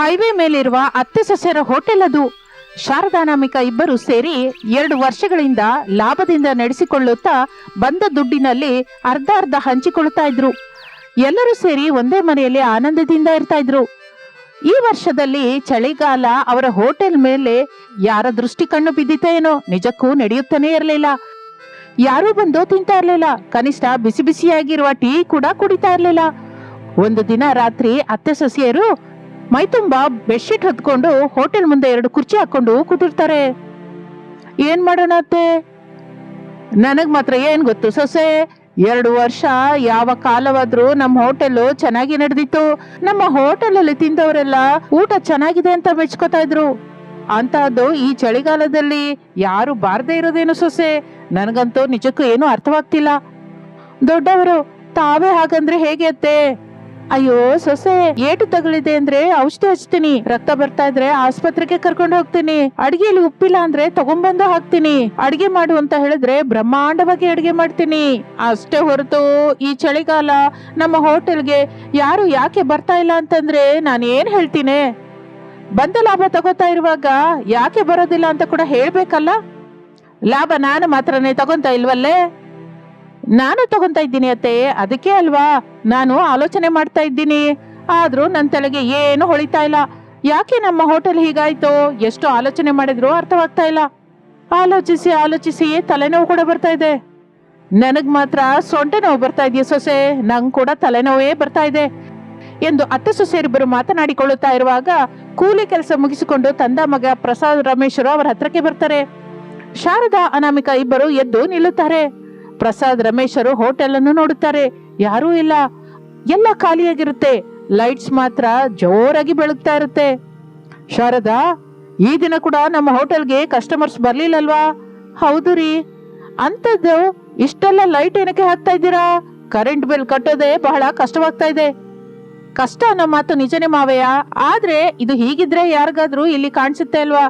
Highway ಮೇಲಿರುವ ಅತ್ತೆ ಸೊಸೆಯರ hotel ಅದು. ಶಾರದಾನಾಮಿಕ ಇಬ್ಬರು ಸೇರಿ ಎರಡು ವರ್ಷಗಳಿಂದ ಲಾಭದಿಂದ ನಡೆಸಿಕೊಳ್ಳುತ್ತಾ ಬಂದ ದುಡ್ಡಿನಲ್ಲಿ ಅರ್ಧ ಅರ್ಧ ಹಂಚಿಕೊಳ್ಳುತ್ತಾ ಇದ್ರು. ಎಲ್ಲರೂ ಸೇರಿ ಒಂದೇ ಮನೆಯಲ್ಲಿ ಆನಂದದಿಂದ ಇರ್ತಾ ಇದ್ರು. ಈ ವರ್ಷದಲ್ಲಿ ಚಳಿಗಾಲ ಅವರ ಹೋಟೆಲ್ ಮೇಲೆ ಯಾರ ದೃಷ್ಟಿ ಕಣ್ಣು ಬಿದ್ದಿತೇನೋ ನಿಜಕ್ಕೂ ನಡೆಯುತ್ತಾನೆ ಇರಲಿಲ್ಲ. ಯಾರೂ ಬಂದು ತಿಂತಾ ಇರಲಿಲ್ಲ. ಕನಿಷ್ಠ ಬಿಸಿ ಬಿಸಿಯಾಗಿರುವ ಟೀ ಕೂಡ ಕುಡಿತಾ ಇರಲಿಲ್ಲ. ಒಂದು ದಿನ ರಾತ್ರಿ ಅತ್ತೆ ಸೊಸೆಯರು ಮೈತುಂಬಾ ಬೆಡ್ಶೀಟ್ ಹತ್ಕೊಂಡು ಹೋಟೆಲ್ ಮುಂದೆ ಎರಡು ಕುರ್ಚಿ ಹಾಕೊಂಡು ಕೂತಿರ್ತಾರೆ. ಏನ್ ಮಾಡೋಣ ಅತ್ತೆ? ನನಗ್ ಮಾತ್ರ ಏನ್ ಗೊತ್ತು ಸೊಸೆ? ಎರಡು ವರ್ಷ ಯಾವ ಕಾಲವಾದ್ರೂ ನಮ್ಮ ಹೋಟೆಲ್ ಚೆನ್ನಾಗಿ ನಡೆದಿತ್ತು. ನಮ್ಮ ಹೋಟೆಲ್ ಅಲ್ಲಿ ತಿಂದವರೆಲ್ಲ ಊಟ ಚೆನ್ನಾಗಿದೆ ಅಂತ ಮೆಚ್ಕೋತಾ ಇದ್ರು. ಅಂತಹದ್ದು ಈ ಚಳಿಗಾಲದಲ್ಲಿ ಯಾರು ಬಾರದೇ ಇರೋದೇನು ಸೊಸೆ? ನನಗಂತೂ ನಿಜಕ್ಕೂ ಏನು ಅರ್ಥವಾಗ್ತಿಲ್ಲ. ದೊಡ್ಡವರು, ತಾವೇ ಹಾಗಂದ್ರೆ ಹೇಗೆ ಅತ್ತೆ? ಅಯ್ಯೋ, ಸೊಸೆ, ಏಟು ತಗಲಿದೆ ಅಂದ್ರೆ ಔಷಧಿ ಹಚ್ತೀನಿ. ರಕ್ತ ಬರ್ತಾ ಇದ್ರೆ ಆಸ್ಪತ್ರೆಗೆ ಕರ್ಕೊಂಡು ಹೋಗ್ತೀನಿ. ಅಡಿಗೆಯಲ್ಲಿ ಉಪ್ಪಿಲ್ಲ ಅಂದ್ರೆ ತಗೊಂಡ್ಬಂದು ಹಾಕ್ತೀನಿ. ಅಡಿಗೆ ಮಾಡು ಅಂತ ಹೇಳಿದ್ರೆ ಬ್ರಹ್ಮಾಂಡವಾಗಿ ಅಡಿಗೆ ಮಾಡ್ತೀನಿ. ಅಷ್ಟೇ ಹೊರತು ಈ ಚಳಿಗಾಲ ನಮ್ಮ ಹೋಟೆಲ್ಗೆ ಯಾರು ಯಾಕೆ ಬರ್ತಾ ಇಲ್ಲ ಅಂತಂದ್ರೆ ನಾನು ಏನ್ ಹೇಳ್ತೀನಿ. ಬಂದ ಲಾಭ ತಗೋತಾ ಇರುವಾಗ ಯಾಕೆ ಬರೋದಿಲ್ಲ ಅಂತ ಕೂಡ ಹೇಳ್ಬೇಕಲ್ಲ? ಲಾಭ ನಾನು ಮಾತ್ರನೇ ತಗೊಂತ ಇಲ್ವಲ್ಲೇ? ನಾನು ತಗೊಂತಾ ಇದ್ದೀನಿ ಅತ್ತೆ. ಅದಕ್ಕೆ ಅಲ್ವಾ? ನಾನು ಆಲೋಚನೆ ಮಾಡ್ತಾ ಇದ್ದೀನಿ. ಆದ್ರೂ ನನ್ನ ತಲೆಗೆ ಏನು ಹೊಳಿತಾ ಇಲ್ಲ. ಯಾಕೆ ನಮ್ಮ ಹೋಟೆಲ್ ಹೀಗಾಯ್ತು? ಎಷ್ಟು ಆಲೋಚನೆ ಮಾಡಿದ್ರು ಅರ್ಥವಾಗ್ತಾ ಇಲ್ಲ. ಆಲೋಚಿಸಿ ಆಲೋಚಿಸಿ ತಲೆನೋವು ಕೂಡ ಬರ್ತಾ ಇದೆ. ನನಗ್ ಮಾತ್ರ ಸೊಂಟೆ ನೋವು ಬರ್ತಾ ಇದೆಯಾ ಸೊಸೆ? ನಂಗ್ ಕೂಡ ತಲೆನೋವೇ ಬರ್ತಾ ಇದೆ. ಎಂದು ಅತ್ತೆ ಸೊಸೆಯರಿಬ್ಬರು ಮಾತನಾಡಿಕೊಳ್ಳುತ್ತಾ ಇರುವಾಗ ಕೂಲಿ ಕೆಲಸ ಮುಗಿಸಿಕೊಂಡು ತಂದ ಮಗ ಪ್ರಸಾದ್ ರಮೇಶ್ವರು ಅವರ ಹತ್ರಕ್ಕೆ ಬರ್ತಾರೆ. ಶಾರದಾ, ಅನಾಮಿಕಾ ಇಬ್ಬರು ಎದ್ದು ನಿಲ್ಲುತ್ತಾರೆ. ಪ್ರಸಾದ್ ರಮೇಶರು ಹೋಟೆಲ್ ಅನ್ನು ನೋಡುತ್ತಾರೆ. ಯಾರೂ ಇಲ್ಲ. ಎಲ್ಲ ಖಾಲಿಯಾಗಿರುತ್ತೆ. ಲೈಟ್ಸ್ ಮಾತ್ರ ಜೋರಾಗಿ ಬೆಳಗ್ತಾ ಇರುತ್ತೆ. ಶಾರದಾ, ಈ ದಿನ ಕೂಡ ನಮ್ಮ ಹೋಟೆಲ್ಗೆ ಕಸ್ಟಮರ್ಸ್ ಬರ್ಲಿಲ್ಲಲ್ವಾ? ಹೌದು ರೀ. ಅಂತದ್ದು ಇಷ್ಟೆಲ್ಲ ಲೈಟ್ ಏನಕ್ಕೆ ಹಾಕ್ತಾ ಇದ್ದೀರಾ? ಕರೆಂಟ್ ಬಿಲ್ ಕಟ್ಟೋದೇ ಬಹಳ ಕಷ್ಟವಾಗ್ತಾ ಇದೆ. ಕಷ್ಟ ಅನ್ನೋ ಮಾತು ನಿಜನೇ ಮಾವಯ್ಯ. ಆದ್ರೆ ಇದು ಹೀಗಿದ್ರೆ ಯಾರಿಗಾದ್ರೂ ಇಲ್ಲಿ ಕಾಣಿಸುತ್ತೆ ಅಲ್ವಾ?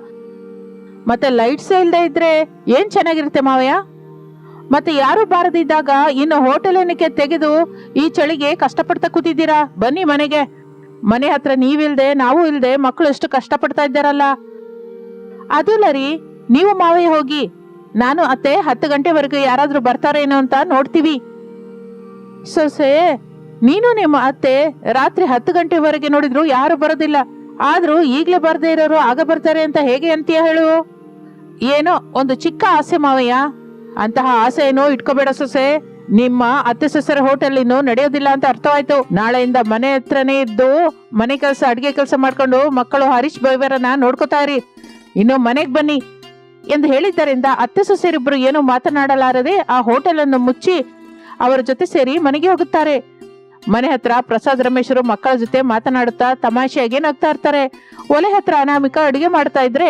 ಮತ್ತೆ ಲೈಟ್ಸೇ ಇಲ್ಲದೆ ಇದ್ರೆ ಏನ್ ಚೆನ್ನಾಗಿರುತ್ತೆ ಮಾವಯ್ಯ? ಮತ್ತೆ ಯಾರು ಬಾರದಿದ್ದಾಗ ಇನ್ನು ಹೋಟೆಲ್ ಏನಕ್ಕೆ ತೆಗೆದು ಈ ಚಳಿಗೆ ಕಷ್ಟಪಡ್ತಾ ಕೂತಿದ್ದೀರಾ? ಬನ್ನಿ ಮನೆಗೆ. ಮನೆ ಹತ್ರ ನೀವಿಲ್ದೆ, ನಾವು ಇಲ್ದೆ ಮಕ್ಕಳು ಎಷ್ಟು ಕಷ್ಟಪಡ್ತಾ ಇದ್ದಾರಲ್ಲ? ಅದಿಲ್ಲ ರೀ ನೀವು ಮಾವೇ ಹೋಗಿ, ನಾನು ಅತ್ತೆ ಹತ್ತು ಗಂಟೆವರೆಗೂ ಯಾರಾದ್ರೂ ಬರ್ತಾರೇನೋ ಅಂತ ನೋಡ್ತೀವಿ. ಸೊಸೆ, ನೀನು ನಿಮ್ಮ ಅತ್ತೆ ರಾತ್ರಿ ಹತ್ತು ಗಂಟೆವರೆಗೆ ನೋಡಿದ್ರು ಯಾರು ಬರೋದಿಲ್ಲ. ಆದ್ರೂ ಈಗ್ಲೇ ಬರ್ದೇ ಇರೋರು ಆಗ ಬರ್ತಾರೆ ಅಂತ ಹೇಗೆ ಅಂತೀಯ ಹೇಳು? ಏನೋ, ಒಂದು ಚಿಕ್ಕ ಆಸೆ ಮಾವಯ್ಯ. ಅಂತಹ ಆಸೆ ಏನೋ ಇಟ್ಕೋಬೇಡ ಸೊಸೆ. ನಿಮ್ಮ ಅತ್ತೆ ಸೊಸೆರ ಹೋಟೆಲ್ ಇನ್ನು ನಡೆಯೋದಿಲ್ಲ ಅಂತ ಅರ್ಥವಾಯ್ತು. ನಾಳೆಯಿಂದ ಮನೆ ಹತ್ರನೇ ಇದ್ದು ಮನೆ ಕೆಲಸ, ಅಡಿಗೆ ಕೆಲಸ ಮಾಡ್ಕೊಂಡು ಮಕ್ಕಳು ಹರೀಶ್ ಬೈವರನ್ನ ನೋಡ್ಕೋತಾ ಇರಿ. ಇನ್ನು ಮನೆಗೆ ಬನ್ನಿ. ಎಂದು ಹೇಳಿದ್ದರಿಂದ ಅತ್ತೆ ಸೊಸೆರಿಬ್ಬರು ಏನು ಮಾತನಾಡಲಾರದೆ ಆ ಹೋಟೆಲ್ ಅನ್ನು ಮುಚ್ಚಿ ಅವರ ಜೊತೆ ಸೇರಿ ಮನೆಗೆ ಹೋಗುತ್ತಾರೆ. ಮನೆ ಹತ್ರ ಪ್ರಸಾದ್ ರಮೇಶರು ಮಕ್ಕಳ ಜೊತೆ ಮಾತನಾಡುತ್ತಾ ತಮಾಷೆಯಾಗಿ ನಗ್ತಾ ಇರ್ತಾರೆ. ಒಲೆ ಹತ್ರ ಅನಾಮಿಕ ಅಡುಗೆ ಮಾಡ್ತಾ ಇದ್ರೆ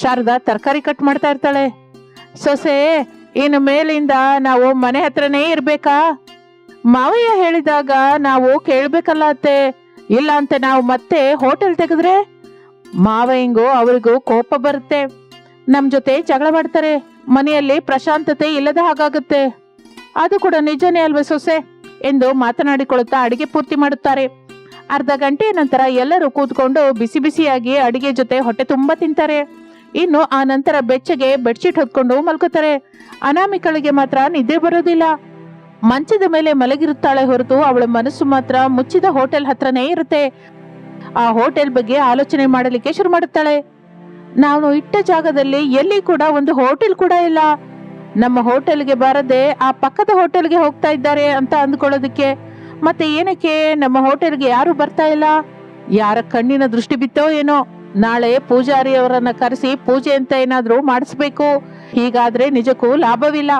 ಶಾರದಾ ತರಕಾರಿ ಕಟ್ ಮಾಡ್ತಾ ಇರ್ತಾಳೆ. ಸೊಸೆ ಇನ್ನು ಮೇಲಿಂದ ನಾವು ಮನೆ ಹತ್ರನೇ ಇರ್ಬೇಕಾ? ಮಾವಯ್ಯ ಹೇಳಿದಾಗ ನಾವು ಕೇಳ್ಬೇಕಲ್ಲ ಅತ್ತೆ. ಇಲ್ಲ ಅಂತ ನಾವು ಮತ್ತೆ ಹೋಟೆಲ್ ತೆಗೆದ್ರೆ? ಮಾವಯ್ಯಂಗೂ ಅವರಿಗೂ ಕೋಪ ಬರುತ್ತೆ. ನಮ್ ಜೊತೆ ಜಗಳ ಮಾಡ್ತಾರೆ. ಮನೆಯಲ್ಲಿ ಪ್ರಶಾಂತತೆ ಇಲ್ಲದ ಹಾಗಾಗುತ್ತೆ. ಅದು ಕೂಡ ನಿಜನೇ ಅಲ್ವೇ ಸೊಸೆ? ಎಂದು ಮಾತನಾಡಿಕೊಳ್ಳುತ್ತಾ ಅಡಿಗೆ ಪೂರ್ತಿ ಮಾಡುತ್ತಾರೆ. ಅರ್ಧ ಗಂಟೆಯ ನಂತರ ಎಲ್ಲರೂ ಕೂತ್ಕೊಂಡು ಬಿಸಿ ಬಿಸಿಯಾಗಿ ಅಡಿಗೆ ಜೊತೆ ಹೊಟ್ಟೆ ತುಂಬಾ ತಿಂತಾರೆ. ಇನ್ನು ಆ ನಂತರ ಬೆಚ್ಚಗೆ ಬೆಡ್ಶೀಟ್ ಹೊತ್ಕೊಂಡು ಮಲ್ಕೋತಾರೆ. ಅನಾಮಿಕಳಿಗೆ ಮಾತ್ರ ನಿದ್ದೆ ಬರೋದಿಲ್ಲ. ಮಂಚದ ಮೇಲೆ ಮಲಗಿರುತ್ತಾಳೆ ಹೊರತು ಅವಳ ಮನಸ್ಸು ಮಾತ್ರ ಮುಚ್ಚಿದ ಹೋಟೆಲ್ ಹತ್ರನೇ ಇರುತ್ತೆ. ಆ ಹೋಟೆಲ್ ಬಗ್ಗೆ ಆಲೋಚನೆ ಮಾಡಲಿಕ್ಕೆ ಶುರು ಮಾಡುತ್ತಾಳೆ. ನಾನು ಇಟ್ಟ ಜಾಗದಲ್ಲಿ ಎಲ್ಲಿ ಕೂಡ ಒಂದು ಹೋಟೆಲ್ ಕೂಡ ಇಲ್ಲ. ನಮ್ಮ ಹೋಟೆಲ್ಗೆ ಬಾರದೆ ಆ ಪಕ್ಕದ ಹೋಟೆಲ್ಗೆ ಹೋಗ್ತಾ ಇದ್ದಾರೆ ಅಂತ ಅಂದ್ಕೊಳ್ಳೋದಕ್ಕೆ. ಮತ್ತೆ ಏನಕ್ಕೆ ನಮ್ಮ ಹೋಟೆಲ್ಗೆ ಯಾರು ಬರ್ತಾ ಇಲ್ಲ? ಯಾರ ಕಣ್ಣಿನ ದೃಷ್ಟಿ ಬಿತ್ತೋ ಏನೋ? ನಾಳೆ ಪೂಜಾರಿಯವರನ್ನ ಕರೆಸಿ ಪೂಜೆ ಅಂತ ಏನಾದ್ರೂ ಮಾಡಿಸ್ಬೇಕು. ಹೀಗಾದ್ರೆ ನಿಜಕ್ಕೂ ಲಾಭವಿಲ್ಲ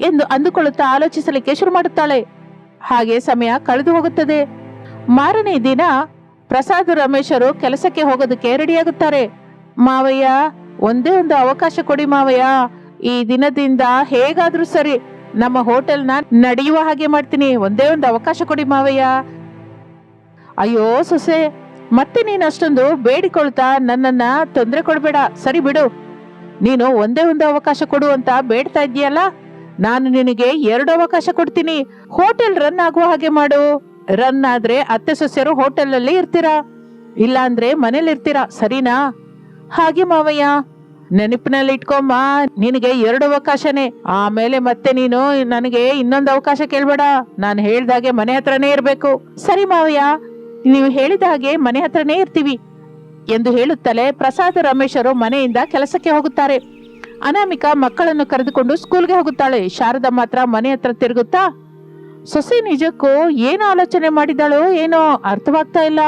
ಎಂದು ಅಂದುಕೊಳ್ಳುತ್ತಾ ಆಲೋಚಿಸಲಿಕ್ಕೆ ಶುರು ಮಾಡುತ್ತಾಳೆ. ಹಾಗೆ ಸಮಯ ಕಳೆದು ಹೋಗುತ್ತದೆ. ಮಾರನೇ ದಿನ ಪ್ರಸಾದ್ ರಮೇಶರು ಕೆಲಸಕ್ಕೆ ಹೋಗೋದಕ್ಕೆ ರೆಡಿಯಾಗುತ್ತಾರೆ. ಮಾವಯ್ಯ, ಒಂದೇ ಒಂದು ಅವಕಾಶ ಕೊಡಿ ಮಾವಯ್ಯ. ಈ ದಿನದಿಂದ ಹೇಗಾದ್ರೂ ಸರಿ ನಮ್ಮ ಹೋಟೆಲ್ನ ನಡೆಯುವ ಹಾಗೆ ಮಾಡ್ತೀನಿ. ಒಂದೇ ಒಂದು ಅವಕಾಶ ಕೊಡಿ ಮಾವಯ್ಯ. ಅಯ್ಯೋ ಸೊಸೆ ಮತ್ತೆ ನೀನು ಅಷ್ಟೊಂದು ಬೇಡಿಕೊಳ್ತಾ ನನ್ನನ್ನ ತೊಂದರೆ ಕೊಡಬೇಡ. ಸರಿ ಬಿಡು. ನೀನು ಒಂದೇ ಒಂದು ಅವಕಾಶ ಕೊಡು ಅಂತ ಬೇಡ್ತಾ ಇದೀಯಲ್ಲ ನಾನು ನಿನಗೆ ಎರಡು ಅವಕಾಶ ಕೊಡ್ತೀನಿ. ಹೋಟೆಲ್ ರನ್ ಆಗುವ ಹಾಗೆ ಮಾಡು. ರನ್ ಆದ್ರೆ ಅತ್ತೆ ಸೊಸ್ಯರು ಹೋಟೆಲ್ ಅಲ್ಲಿ ಇರ್ತೀರಾ? ಇಲ್ಲ ಅಂದ್ರೆ ಮನೇಲಿ ಇರ್ತೀರಾ? ಸರಿನಾ? ಹಾಗೆ ಮಾವಯ್ಯ. ನೆನಪಿನಲ್ಲಿ ಇಟ್ಕೊಮ್ಮ, ನಿನಗೆ ಎರಡು ಅವಕಾಶನೇ. ಆಮೇಲೆ ಮತ್ತೆ ನೀನು ನನಗೆ ಇನ್ನೊಂದು ಅವಕಾಶ ಕೇಳ್ಬೇಡ. ನಾನು ಹೇಳ್ದಾಗೆ ಮನೆ ಹತ್ರನೇ ಇರ್ಬೇಕು. ಸರಿ ಮಾವಯ್ಯ. ನೀವು ಹೇಳಿದ ಹಾಗೆ ಮನೆ ಹತ್ರನೇ ಇರ್ತೀವಿ ಎಂದು ಹೇಳುತ್ತಲೇ ಪ್ರಸಾದ್ ರಮೇಶರು ಮನೆಯಿಂದ ಕೆಲಸಕ್ಕೆ ಹೋಗುತ್ತಾರೆ. ಅನಾಮಿಕಾ ಮಕ್ಕಳನ್ನು ಕರೆದುಕೊಂಡು ಸ್ಕೂಲ್ಗೆ ಹೋಗುತ್ತಾಳೆ. ಶಾರದಾ ಮಾತ್ರ ಮನೆ ಹತ್ರ ತಿರುಗುತ್ತಾ, ಸೊಸೆ ನಿಜಕ್ಕೂ ಏನು ಆಲೋಚನೆ ಮಾಡಿದಾಳೋ ಏನೋ ಅರ್ಥವಾಗ್ತಾ ಇಲ್ಲ.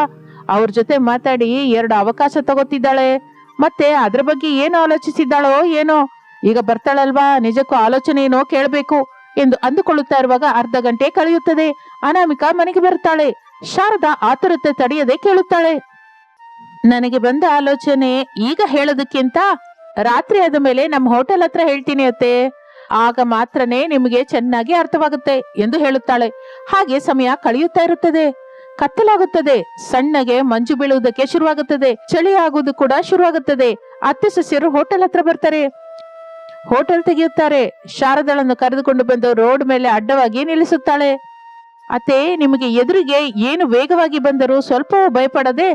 ಅವ್ರ ಜೊತೆ ಮಾತಾಡಿ ಎರಡು ಅವಕಾಶ ತಗೋತಿದ್ದಾಳೆ. ಮತ್ತೆ ಅದ್ರ ಬಗ್ಗೆ ಏನು ಆಲೋಚಿಸಿದ್ದಾಳೋ ಏನೋ, ಈಗ ಬರ್ತಾಳಲ್ವಾ, ನಿಜಕ್ಕೂ ಆಲೋಚನೆ ಏನೋ ಕೇಳಬೇಕು ಎಂದು ಅಂದುಕೊಳ್ಳುತ್ತಾ ಇರುವಾಗ ಅರ್ಧ ಗಂಟೆ ಕಳೆಯುತ್ತದೆ. ಅನಾಮಿಕಾ ಮನೆಗೆ ಬರುತ್ತಾಳೆ. ಶಾರದಾ ಆತುರತೆ ತಡೆಯದೆ ಕೇಳುತ್ತಾಳೆ. ನನಗೆ ಬಂದ ಆಲೋಚನೆ ಈಗ ಹೇಳೋದಕ್ಕಿಂತ ರಾತ್ರಿ ಆದ ಮೇಲೆ ನಮ್ಮ ಹೋಟೆಲ್ ಹತ್ರ ಹೇಳ್ತೀನಿ ಅತ್ತೆ. ಆಗ ಮಾತ್ರನೇ ನಿಮಗೆ ಚೆನ್ನಾಗಿ ಅರ್ಥವಾಗುತ್ತೆ ಎಂದು ಹೇಳುತ್ತಾಳೆ. ಹಾಗೆ ಸಮಯ ಕಳೆಯುತ್ತಾ ಇರುತ್ತದೆ. ಕತ್ತಲಾಗುತ್ತದೆ. ಸಣ್ಣಗೆ ಮಂಜು ಬೀಳುವುದಕ್ಕೆ ಶುರುವಾಗುತ್ತದೆ. ಚಳಿ ಆಗುವುದು ಕೂಡ ಶುರುವಾಗುತ್ತದೆ. ಅತ್ತೆ ಸಸ್ಯರು ಹೋಟೆಲ್ ಹತ್ರ ಬರ್ತಾರೆ. ಹೋಟೆಲ್ ತೆಗೆಯುತ್ತಾರೆ. ಶಾರದಳನ್ನು ಕರೆದುಕೊಂಡು ಬಂದು ರೋಡ್ ಮೇಲೆ ಅಡ್ಡವಾಗಿ ನಿಲ್ಲಿಸುತ್ತಾಳೆ. ಅತ್ತೆ ನಿಮಗೆ ಎದುರಿಗೆ ಏನು ವೇಗವಾಗಿ ಬಂದರೂ ಸ್ವಲ್ಪವೂ ಭಯಪಡದೆ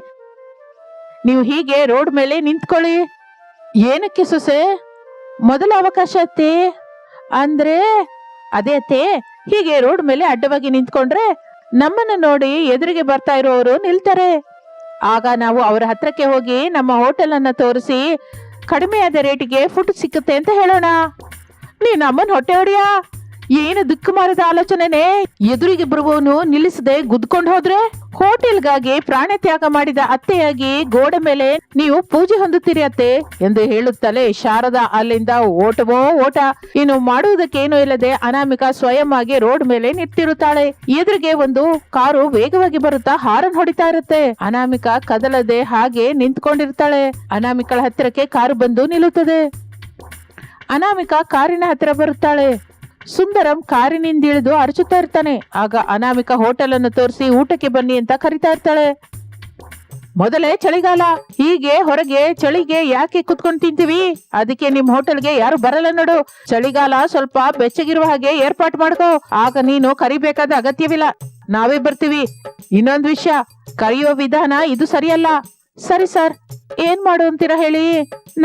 ನೀವು ಹೀಗೆ ರೋಡ್ ಮೇಲೆ ನಿಂತ್ಕೊಳ್ಳಿ. ಏನಕ್ಕೆ ಸೊಸೆ? ಮೊದಲ ಅವಕಾಶ ಅತ್ತೆ ಅಂದ್ರೆ, ಅದೇ ಅತ್ತೆ ಹೀಗೆ ರೋಡ್ ಮೇಲೆ ಅಡ್ಡವಾಗಿ ನಿಂತ್ಕೊಂಡ್ರೆ ನಮ್ಮನ್ನ ನೋಡಿ ಎದುರಿಗೆ ಬರ್ತಾ ಇರೋರು ನಿಲ್ತಾರೆ. ಆಗ ನಾವು ಅವರ ಹತ್ರಕ್ಕೆ ಹೋಗಿ ನಮ್ಮ ಹೋಟೆಲ್ ಅನ್ನ ತೋರಿಸಿ ಕಡಿಮೆಯಾದ ರೇಟಿಗೆ ಫುಡ್ ಸಿಕ್ಕುತ್ತೆ ಅಂತ ಹೇಳೋಣ. ನೀ ನಮ್ಮನ್ ಹೊಟ್ಟೆ ಹೊಡಿಯಾ? ಏನು ದಿಕ್ಕು ಮಾರದ ಆಲೋಚನೆನೆ? ಎದುರಿಗೆ ಬರುವವನು ನಿಲ್ಲಿಸದೆ ಗುದ್ಕೊಂಡು ಹೋದ್ರೆ? ಹೋಟೆಲ್ಗಾಗಿ ಪ್ರಾಣ ತ್ಯಾಗ ಮಾಡಿದ ಅತ್ತೆಯಾಗಿ ಗೋಡೆ ಮೇಲೆ ನೀವು ಪೂಜೆ ಹೊಂದುತ್ತೀರಿ ಅತ್ತೆ ಎಂದು ಹೇಳುತ್ತಲೇ ಶಾರದಾ ಅಲ್ಲಿಂದ ಓಟವೋ ಓಟ. ಇನ್ನು ಮಾಡುವುದಕ್ಕೇನೂ ಇಲ್ಲದೆ ಅನಾಮಿಕ ಸ್ವಯಂ ಆಗಿ ರೋಡ್ ಮೇಲೆ ನಿಂತಿರುತ್ತಾಳೆ. ಎದುರಿಗೆ ಒಂದು ಕಾರು ವೇಗವಾಗಿ ಬರುತ್ತಾ ಹಾರನ್ ಹೊಡಿತಾ ಇರುತ್ತೆ. ಅನಾಮಿಕ ಕದಲದೆ ಹಾಗೆ ನಿಂತ್ಕೊಂಡಿರ್ತಾಳೆ. ಅನಾಮಿಕಳ ಹತ್ತಿರಕ್ಕೆ ಕಾರು ಬಂದು ನಿಲ್ಲುತ್ತದೆ. ಅನಾಮಿಕ ಕಾರಿನ ಹತ್ತಿರ ಬರುತ್ತಾಳೆ. ಸುಂದರಂ ಕಾರಿನಿಂದಿಳಿದು ಅರಚುತ್ತಾ ಇರ್ತಾನೆ. ಆಗ ಅನಾಮಿಕ ಹೋಟೆಲ್ ಅನ್ನು ತೋರಿಸಿ ಊಟಕ್ಕೆ ಬನ್ನಿ ಅಂತ ಕರಿತಾ ಇರ್ತಾಳೆ. ಮೊದಲೇ ಚಳಿಗಾಲ, ಹೀಗೆ ಹೊರಗೆ ಚಳಿಗೆ ಯಾಕೆ ಕುತ್ಕೊಂಡು ತಿಂತೀವಿ? ಅದಕ್ಕೆ ನಿಮ್ ಹೋಟೆಲ್ಗೆ ಯಾರು ಬರಲ್ಲ ನೋಡು. ಚಳಿಗಾಲ ಸ್ವಲ್ಪ ಬೆಚ್ಚಗಿರುವ ಹಾಗೆ ಏರ್ಪಾಟ್ ಮಾಡ್ಕೋ. ಆಗ ನೀನು ಕರಿಬೇಕಾದ ಅಗತ್ಯವಿಲ್ಲ. ನಾವೇ ಬರ್ತೀವಿ. ಇನ್ನೊಂದ್ ವಿಷಯ ಕರೆಯುವ ವಿಧಾನ ಇದು ಸರಿಯಲ್ಲ. ಸರಿ ಸರ್, ಏನ್ ಮಾಡು ಅಂತೀರಾ ಹೇಳಿ?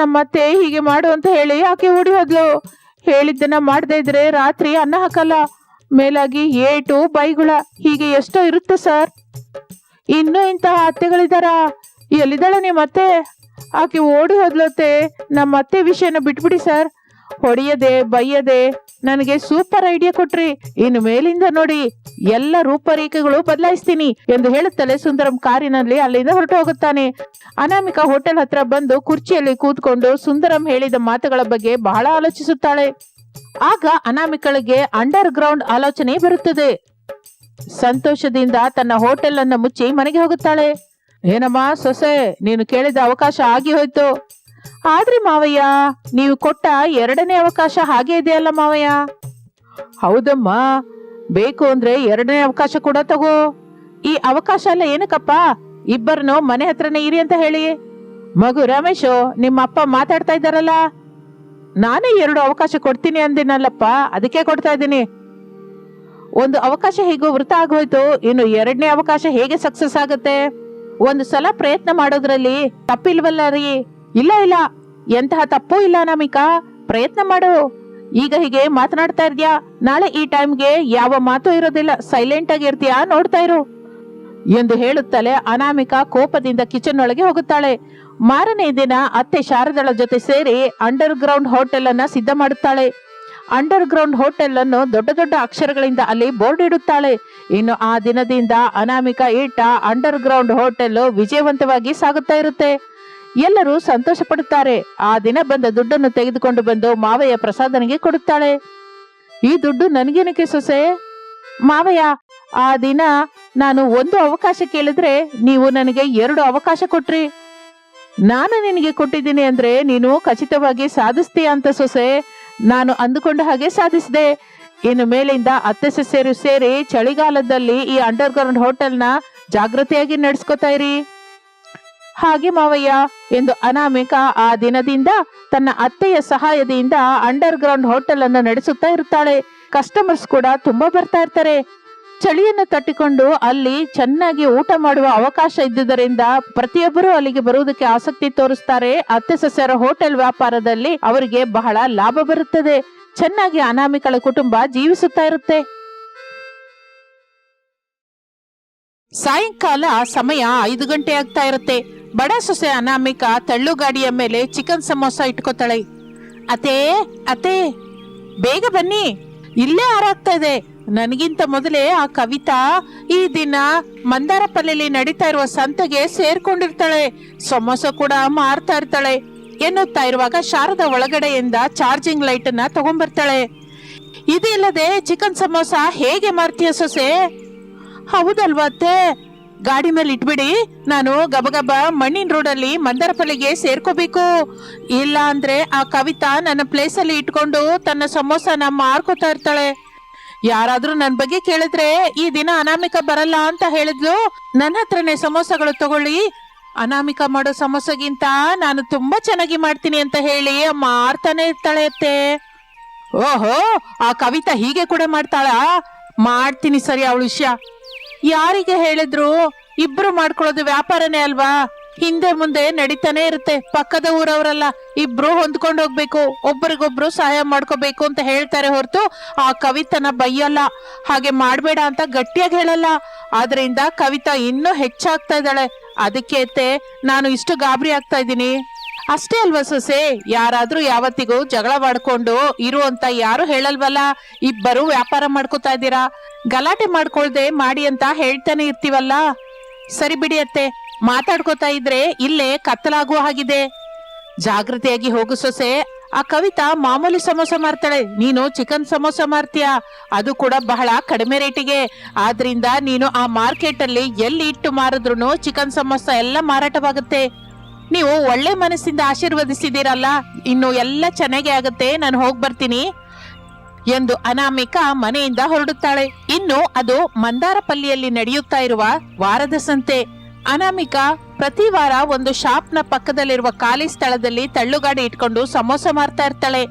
ನಮ್ಮತ್ತೆ ಹೀಗೆ ಮಾಡು ಅಂತ ಹೇಳಿ ಆಕೆ ಓಡಿ ಹೋದ್ಲು. ಹೇಳಿದ್ದನ್ನ ಮಾಡದೇ ಇದ್ರೆ ರಾತ್ರಿ ಅನ್ನ ಹಾಕಲ್ಲ. ಮೇಲಾಗಿ ಏಟು ಬೈಗುಳ. ಹೀಗೆ ಎಷ್ಟೋ ಇರುತ್ತೆ ಸರ್. ಇನ್ನೂ ಇಂತಹ ಅತ್ತೆಗಳಿದಾರ? ಎಲ್ಲಿದ್ದಾಳೆ ನಿಮ್ಮ ಅತ್ತೆ? ಆಕೆ ಓಡಿ ಹೋದ್ಲತ್ತೆ. ನಮ್ಮ ಅತ್ತೆ ವಿಷಯನ ಬಿಟ್ಬಿಡಿ ಸರ್. ಹೊಡೆಯದೆ, ಬೈಯದೆ, ನನಗೆ ಸೂಪರ್ ಐಡಿಯಾ ಕೊಟ್ರಿ. ಇನ್ನು ಮೇಲಿಂದ ನೋಡಿ. ಎಲ್ಲ ರೂಪರೇಖೆಗಳು ಬದಲಾಯಿಸ್ತೀನಿ ಎಂದು ಹೇಳುತ್ತಲೇ ಸುಂದರಂ ಕಾರಿನಲ್ಲಿ ಅಲ್ಲಿಂದ ಹೊರಟು ಹೋಗುತ್ತಾನೆ. ಅನಾಮಿಕಾ ಹೋಟೆಲ್ ಹತ್ರ ಬಂದು ಕುರ್ಚಿಯಲ್ಲಿ ಕೂತ್ಕೊಂಡು ಸುಂದರಂ ಹೇಳಿದ ಮಾತುಗಳ ಬಗ್ಗೆ ಬಹಳ ಆಲೋಚಿಸುತ್ತಾಳೆ. ಆಗ ಅನಾಮಿಕಳಿಗೆ ಅಂಡರ್ ಗ್ರೌಂಡ್ ಆಲೋಚನೆ ಬರುತ್ತದೆ. ಸಂತೋಷದಿಂದ ತನ್ನ ಹೋಟೆಲ್ ಅನ್ನು ಮುಚ್ಚಿ ಮನೆಗೆ ಹೋಗುತ್ತಾಳೆ. ಏನಮ್ಮ ಸೊಸೆ, ನೀನು ಕೇಳಿದ ಅವಕಾಶ ಆಗಿ ಹೋಯ್ತು. ಆದ್ರೆ ಮಾವಯ್ಯ, ನೀವು ಕೊಟ್ಟ ಎರಡನೇ ಅವಕಾಶ ಹಾಗೆ ಇದೆಯಲ್ಲ ಮಾವಯ್ಯ? ಹೌದಮ್ಮ. ಬೇಕು ಅಂದ್ರೆ ಎರಡನೇ ಅವಕಾಶ ಕೂಡ ತಗೋ. ಈ ಅವಕಾಶ ಎಲ್ಲ ಏನಕ್ಕಪ್ಪ? ಇಬ್ಬರನ್ನು ಮನೆ ಹತ್ರನೇ ಇರಿ ಅಂತ ಹೇಳಿ. ಮಗು ರಮೇಶು, ನಿಮ್ಮ ಅಪ್ಪ ಮಾತಾಡ್ತಾ ಇದ್ದಾರಲ್ಲ? ನಾನೇ ಎರಡು ಅವಕಾಶ ಕೊಡ್ತೀನಿ ಅಂದಿನಲ್ಲಪ್ಪ, ಅದಕ್ಕೆ ಕೊಡ್ತಾ ಇದ್ದೀನಿ. ಒಂದು ಅವಕಾಶ ಹೇಗೂ ವೃತ ಆಗೋಯ್ತು, ಇನ್ನು ಎರಡನೇ ಅವಕಾಶ ಹೇಗೆ ಸಕ್ಸಸ್ ಆಗುತ್ತೆ? ಒಂದು ಸಲ ಪ್ರಯತ್ನ ಮಾಡೋದ್ರಲ್ಲಿ ತಪ್ಪಿಲ್ವಲ್ಲ ರೀ? ಇಲ್ಲ ಇಲ್ಲ. ಎಂತಹ ತಪ್ಪು ಇಲ್ಲ ನಮಿಕಾ. ಪ್ರಯತ್ನ ಮಾಡು. ಈಗ ಹೀಗೆ ಮಾತನಾಡ್ತಾ ಇದ್ಯಾ ನಾಳೆ ಈ ಟೈಮ್ಗೆ ಯಾವ ಮಾತು ಇರೋದಿಲ್ಲ. ಸೈಲೆಂಟ್ ಆಗಿರ್ತೀಯಾ ನೋಡ್ತಾ ಇರು. ಎಂದು ಹೇಳುತ್ತಲೇ ಅನಾಮಿಕಾ ಕೋಪದಿಂದ ಕಿಚನ್ ಒಳಗೆ ಹೋಗುತ್ತಾಳೆ. ಮಾರನೇ ದಿನ ಅತ್ತೆ ಶಾರದಳ ಜೊತೆ ಸೇರಿ ಅಂಡರ್ ಗ್ರೌಂಡ್ ಹೋಟೆಲ್ ಅನ್ನ ಸಿದ್ಧ ಮಾಡುತ್ತಾಳೆ. ಅಂಡರ್ ಗ್ರೌಂಡ್ ಹೋಟೆಲ್ ಅನ್ನು ದೊಡ್ಡ ದೊಡ್ಡ ಅಕ್ಷರಗಳಿಂದ ಅಲ್ಲಿ ಬೋರ್ಡ್ ಇಡುತ್ತಾಳೆ. ಇನ್ನು ಆ ದಿನದಿಂದ ಅನಾಮಿಕಾ ಈಟ ಅಂಡರ್ ಗ್ರೌಂಡ್ ಹೋಟೆಲ್ ವಿಜಯವಂತವಾಗಿ ಸಾಗುತ್ತಾ ಇರುತ್ತೆ. ಎಲ್ಲರೂ ಸಂತೋಷ ಪಡುತ್ತಾರೆ ಆ ದಿನ ಬಂದ ದುಡ್ಡನ್ನು ತೆಗೆದುಕೊಂಡು ಬಂದು ಮಾವಯ್ಯ ಪ್ರಸಾದನಿಗೆ ಕೊಡುತ್ತಾಳೆ. ಈ ದುಡ್ಡು ನನಗೇನಕ್ಕೆ ಸೊಸೆ? ಮಾವಯ್ಯ, ಆ ದಿನ ನಾನು ಒಂದು ಅವಕಾಶ ಕೇಳಿದ್ರೆ ನೀವು ನನಗೆ ಎರಡು ಅವಕಾಶ ಕೊಟ್ರಿ. ನಾನು ನಿನಗೆ ಕೊಟ್ಟಿದ್ದೀನಿ ಅಂದ್ರೆ ನೀನು ಖಚಿತವಾಗಿ ಸಾಧಿಸ್ತೀಯ ಅಂತ ಸೊಸೆ. ನಾನು ಅಂದುಕೊಂಡ ಹಾಗೆ ಸಾಧಿಸಿದೆ. ಇನ್ನು ಮೇಲಿಂದ ಅತ್ತೆ ಸೊಸೆಯರು ಸೇರಿ ಚಳಿಗಾಲದಲ್ಲಿ ಈ ಅಂಡರ್ ಗ್ರೌಂಡ್ ಹೋಟೆಲ್ನ ಜಾಗೃತಿಯಾಗಿ ನಡೆಸ್ಕೊತಾ ಇರಿ. ಹಾಗೆ ಮಾವಯ್ಯ, ಎಂದು ಅನಾಮಿಕ ಆ ದಿನದಿಂದ ತನ್ನ ಅತ್ತೆಯ ಸಹಾಯದಿಂದ ಅಂಡರ್ ಗ್ರೌಂಡ್ ಹೋಟೆಲ್ ಅನ್ನು ನಡೆಸುತ್ತಾ ಇರುತ್ತಾಳೆ. ಕಸ್ಟಮರ್ಸ್ ಕೂಡ ತುಂಬಾ ಬರ್ತಾ ಇರ್ತಾರೆ. ಚಳಿಯನ್ನು ತಟ್ಟಿಕೊಂಡು ಅಲ್ಲಿ ಚೆನ್ನಾಗಿ ಊಟ ಮಾಡುವ ಅವಕಾಶ ಇದ್ದುದರಿಂದ ಪ್ರತಿಯೊಬ್ಬರು ಅಲ್ಲಿಗೆ ಬರುವುದಕ್ಕೆ ಆಸಕ್ತಿ ತೋರಿಸ್ತಾರೆ. ಅತ್ತೆ ಸಸ್ಯರ ಹೋಟೆಲ್ ವ್ಯಾಪಾರದಲ್ಲಿ ಅವರಿಗೆ ಬಹಳ ಲಾಭ ಬರುತ್ತದೆ. ಚೆನ್ನಾಗಿ ಅನಾಮಿಕಳ ಕುಟುಂಬ ಜೀವಿಸುತ್ತಾ ಇರುತ್ತೆ. ಸಾಯಂಕಾಲ ಸಮಯ ಐದು ಗಂಟೆ ಆಗ್ತಾ ಇರುತ್ತೆ. ಬಡ ಸೊಸೆ ಅನಾಮಿಕ ತಳ್ಳುಗಾಡಿಯ ಮೇಲೆ ಚಿಕನ್ ಸಮೋಸ ಇಟ್ಕೋತಾಳೆ. ಅತೇ ಅತೇ ಬೇಗ ಬನ್ನಿ. ಇಲ್ಲೇ ಹಾರಾಗ್ತಾ ಇದೆ. ನನಗಿಂತ ಮೊದಲೇ ಆ ಕವಿತಾ ಈ ದಿನ ಮಂದಾರ ಪಲ್ಲೆಯಲ್ಲಿ ನಡೀತಾ ಇರುವ ಸಂತೆಗೆ ಸೇರ್ಕೊಂಡಿರ್ತಾಳೆ. ಸಮೋಸ ಕೂಡ ಮಾರ್ತಾ ಇರ್ತಾಳೆ. ಎನ್ನುತ್ತಾ ಇರುವಾಗ ಶಾರದ ಒಳಗಡೆಯಿಂದ ಚಾರ್ಜಿಂಗ್ ಲೈಟ್ ಅನ್ನ ತಗೊಂಡ್ಬರ್ತಾಳೆ. ಇದಿಲ್ಲದೆ ಚಿಕನ್ ಸಮೋಸ ಹೇಗೆ ಮಾರ್ತೀಯ ಸೊಸೆ? ಹೌದಲ್ವಾ ಅತ್ತೆ? ಗಾಡಿ ಮೇಲೆ ಇಟ್ಬಿಡಿ. ನಾನು ಗಬಗಬ ಮಣ್ಣಿನ ರೋಡಲ್ಲಿ ಮಂದರಪಲ್ಲಿಗೆ ಸೇರ್ಕೋಬೇಕು. ಇಲ್ಲ ಅಂದ್ರೆ ಆ ಕವಿತಾ ನನ್ನ ಪ್ಲೇಸಲ್ಲಿ ಇಟ್ಕೊಂಡು ತನ್ನ ಸಮೋಸನ ಮಾರ್ಕೋತಾ ಇರ್ತಾಳೆ. ಯಾರಾದ್ರೂ ನನ್ ಬಗ್ಗೆ ಕೇಳಿದ್ರೆ ಈ ದಿನ ಅನಾಮಿಕ ಬರಲ್ಲ ಅಂತ ಹೇಳಿದ್ಲು. ನನ್ನ ಹತ್ರನೇ ಸಮೋಸಗಳು ತಗೊಳ್ಳಿ. ಅನಾಮಿಕ ಮಾಡೋ ಸಮೋಸಗಿಂತ ನಾನು ತುಂಬಾ ಚೆನ್ನಾಗಿ ಮಾಡ್ತೀನಿ ಅಂತ ಹೇಳಿ ಮಾರ್ತಾನೆ ಇರ್ತಾಳೆ ಅತ್ತೆ. ಓಹೋ, ಆ ಕವಿತಾ ಹೀಗೆ ಕೂಡ ಮಾಡ್ತಾಳಾ? ಮಾಡ್ತೀನಿ ಸರಿ ಅವಳ ವಿಷಯ. ಯಾರಿಗೆ ಹೇಳಿದ್ರು? ಇಬ್ರು ಮಾಡ್ಕೊಳ್ಳೋದು ವ್ಯಾಪಾರನೇ ಅಲ್ವಾ? ಹಿಂದೆ ಮುಂದೆ ನಡೀತಾನೆ ಇರುತ್ತೆ. ಪಕ್ಕದ ಊರವರೆಲ್ಲ, ಇಬ್ರು ಹೊಂದ್ಕೊಂಡು ಹೋಗ್ಬೇಕು. ಒಬ್ಬರಿಗೊಬ್ರು ಸಹಾಯ ಮಾಡ್ಕೋಬೇಕು ಅಂತ ಹೇಳ್ತಾರೆ ಹೊರತು ಆ ಕವಿತನ ಬೈಯಲ್ಲ. ಹಾಗೆ ಮಾಡಬೇಡ ಅಂತ ಗಟ್ಟಿಯಾಗಿ ಹೇಳಲ್ಲ. ಆದ್ರಿಂದ ಕವಿತಾ ಇನ್ನೂ ಹೆಚ್ಚಾಗ್ತಾ ಇದ್ದಾಳೆ. ಅದಕ್ಕೆ ನಾನು ಇಷ್ಟು ಗಾಬರಿ ಆಗ್ತಾ ಇದ್ದೀನಿ. ಅಷ್ಟೇ ಅಲ್ವಾ ಸೊಸೆ? ಯಾರಾದ್ರೂ ಯಾವತ್ತಿಗೂ ಜಗಳ ಮಾಡ್ಕೊಂಡು ಇರು ಅಂತ ಯಾರು ಹೇಳಲ್ವಲ್ಲ? ಇಬ್ಬರು ವ್ಯಾಪಾರ ಮಾಡ್ಕೋತಾ ಇದ್ದೀರಾ? ಗಲಾಟೆ ಮಾಡ್ಕೊಳ್ದೆ ಮಾಡಿ ಅಂತ ಹೇಳ್ತಾನೆ ಇರ್ತೀವಲ್ಲ? ಸರಿ ಬಿಡಿ ಅತ್ತೆ, ಮಾತಾಡ್ಕೋತಾ ಇದ್ರೆ ಇಲ್ಲೇ ಕತ್ತಲಾಗುವ ಹಾಗಿದೆ. ಜಾಗೃತಿಯಾಗಿ ಹೋಗು ಸೊಸೆ. ಆ ಕವಿತಾ ಮಾಮೂಲಿ ಸಮೋಸ ಮಾರ್ತಾಳೆ ನೀನು ಚಿಕನ್ ಸಮೋಸ ಮಾರ್ತೀಯ ಅದು ಕೂಡ ಬಹಳ ಕಡಿಮೆ ರೇಟಿಗೆ. ಆದ್ರಿಂದ ನೀನು ಆ ಮಾರ್ಕೆಟ್ ಅಲ್ಲಿ ಎಲ್ಲಿ ಇಟ್ಟು ಮಾರಿದ್ರು ಚಿಕನ್ ಸಮೋಸ ಎಲ್ಲ ಮಾರಾಟವಾಗುತ್ತೆ. ನೀವು ಒಳ್ಳೆ ಮನಸ್ಸಿಂದ ಆಶೀರ್ವದಿಸಿದ್ದೀರಲ್ಲ, ಇನ್ನು ಎಲ್ಲ ಚೆನ್ನಾಗಿ ಆಗುತ್ತೆ, ನಾನು ಹೋಗಿ ಬರ್ತೀನಿ ಎಂದು ಅನಾಮಿಕ ಮನೆಯಿಂದ ಹೊರಡುತ್ತಾಳೆ. ಇನ್ನು ಅದು ಮಂದಾರಪಲ್ಲಿಯಲ್ಲಿ ನಡೆಯುತ್ತಾ ಇರುವ ವಾರದ ಸಂತೆ. ಅನಾಮಿಕ ಪ್ರತಿ ವಾರ ಒಂದು ಶಾಪ್ನ ಪಕ್ಕದಲ್ಲಿರುವ ಖಾಲಿ ಸ್ಥಳದಲ್ಲಿ ತಳ್ಳುಗಾಡಿ ಇಟ್ಕೊಂಡು ಸಮೋಸ ಮಾರ್ತಾ ಇರ್ತಾಳೆ.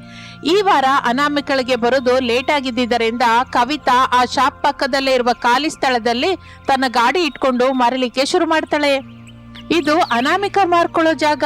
ಈ ವಾರ ಅನಾಮಿಕಳಿಗೆ ಬರೋದು ಲೇಟ್ ಆಗಿದ್ದರಿಂದ ಕವಿತಾ ಆ ಶಾಪ್ ಪಕ್ಕದಲ್ಲೇ ಇರುವ ಖಾಲಿ ಸ್ಥಳದಲ್ಲಿ ತನ್ನ ಗಾಡಿ ಇಟ್ಕೊಂಡು ಮಾರಲಿಕ್ಕೆ ಶುರು ಮಾಡ್ತಾಳೆ. ಇದು ಅನಾಮಿಕ ಮಾರ್ಕೊಳ್ಳೋ ಜಾಗ.